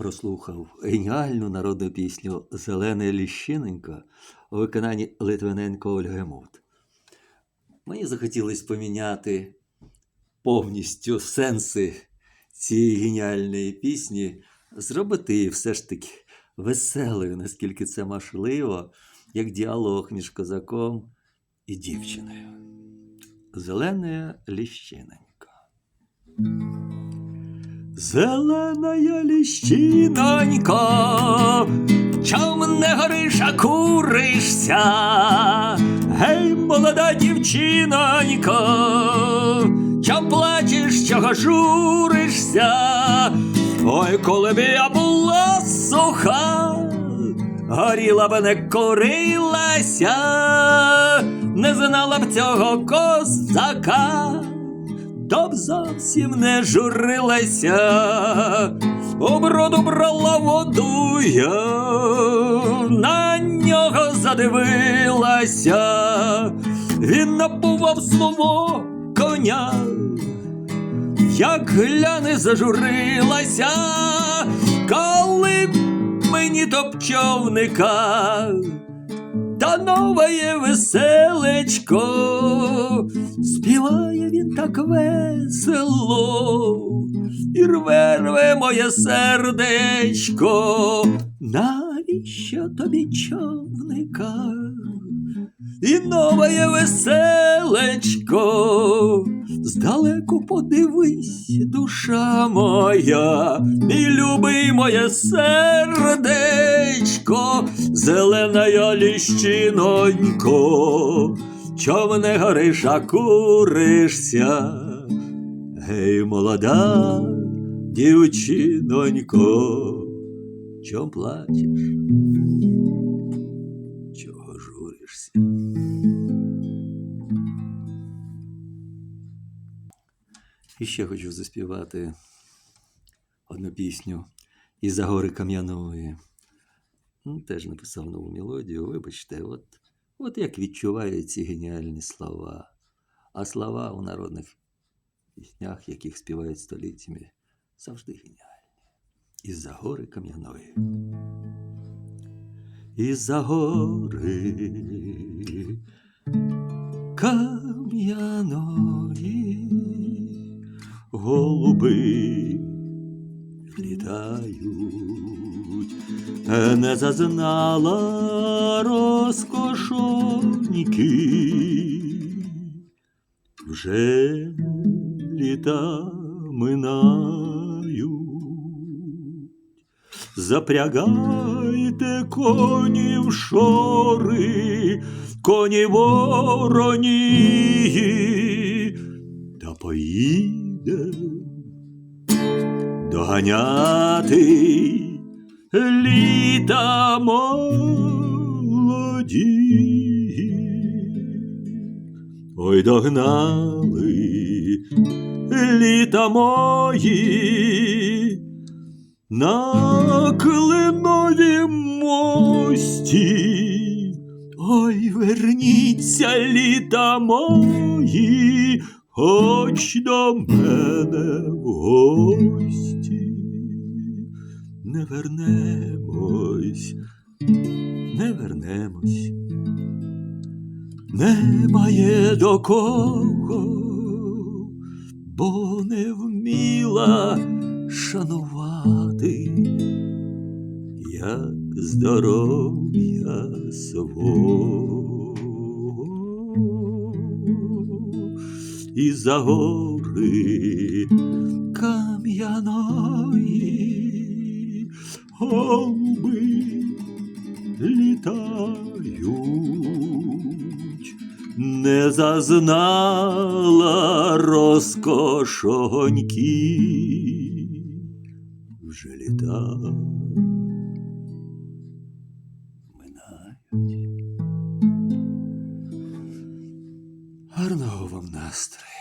прослухав геніальну народну пісню Зелене ліщиненько у виконанні Литвиненко Ольги Мут. Мені захотілося поміняти повністю сенси цієї геніальної пісні, зробити її все ж таки веселою, наскільки це можливо, як діалог між козаком і дівчиною. Зеленая ліщинонька. Зеленая ліщинонька, чом не гориш, а куришся? Гей, молода дівчинонько, чом плачеш, чого журишся? Ой, коли б я була суха, горіла б не курилася, не знала б цього козака, то б зовсім не журилася, у броду брала воду я, на нього задивилася, він напував слово коня як гляне зажурилася, коли мені топчовника, та новає веселечко, співає він так весело, і рве рве моє сердечко, навіщо тобі човника? І новає веселечко, здалеку подивись, душа моя, і люби моє сердечко, зелена ліщинонько, чом не гориш, а куришся. Гей, молода дівчинонько, чом плачеш? Чого журишся? І ще хочу заспівати одну пісню із-за гори Кам'яної. Ну, теж написав нову мелодію. Вибачте, от, от як відчуваю ці геніальні слова. А слова у народних піснях, яких співають століттями, завжди геніальні. Із-за гори Кам'яної. Із-за гори кам'яної голуби літають, не зазнала розкошоньки, вже літа минають. Запрягайте коні в шори, коні вороні, та поїде доганяти літа молоді. Ой, догнали літа мої на кленові мості. Ой, верніться літа мої, хоч до мене в гості. Не вернемось, не вернемось, немає до кого, бо не вміла шанувати, як здоров'я свого. І за гори кам'яної голуби літають, не зазнала розкошоньки вже літа минають. Гарного вам настрою.